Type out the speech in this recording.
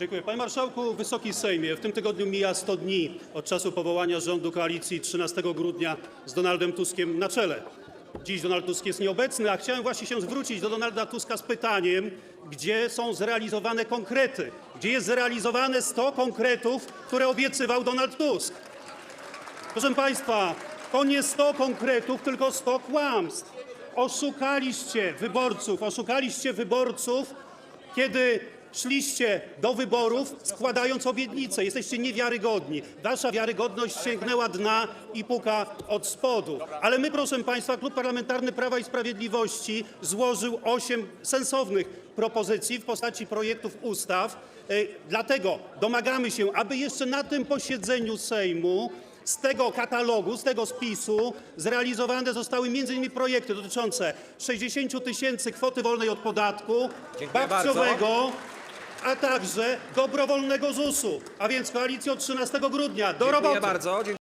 Dziękuję. Panie Marszałku, Wysoki Sejmie, w tym tygodniu mija 100 dni od czasu powołania rządu koalicji 13 grudnia z Donaldem Tuskiem na czele. Dziś Donald Tusk jest nieobecny, a chciałem właśnie się zwrócić do Donalda Tuska z pytaniem, gdzie są zrealizowane konkrety, gdzie jest zrealizowane 100 konkretów, które obiecywał Donald Tusk. Proszę Państwa, to nie 100 konkretów, tylko 100 kłamstw. Oszukaliście wyborców, oszukaliście wyborców, kiedy szliście do wyborów składając obietnice. Jesteście niewiarygodni. Wasza wiarygodność sięgnęła dna i puka od spodu. Ale my, proszę Państwa, Klub Parlamentarny Prawa i Sprawiedliwości złożył osiem sensownych propozycji w postaci projektów ustaw. E, Dlatego domagamy się, aby jeszcze na tym posiedzeniu Sejmu z tego katalogu, z tego spisu zrealizowane zostały m.in. projekty dotyczące 60 tysięcy kwoty wolnej od podatku, Dziękuję babciowego, a także dobrowolnego ZUS-u. A więc koalicjo 13 grudnia, do Dziękuję roboty. bardzo.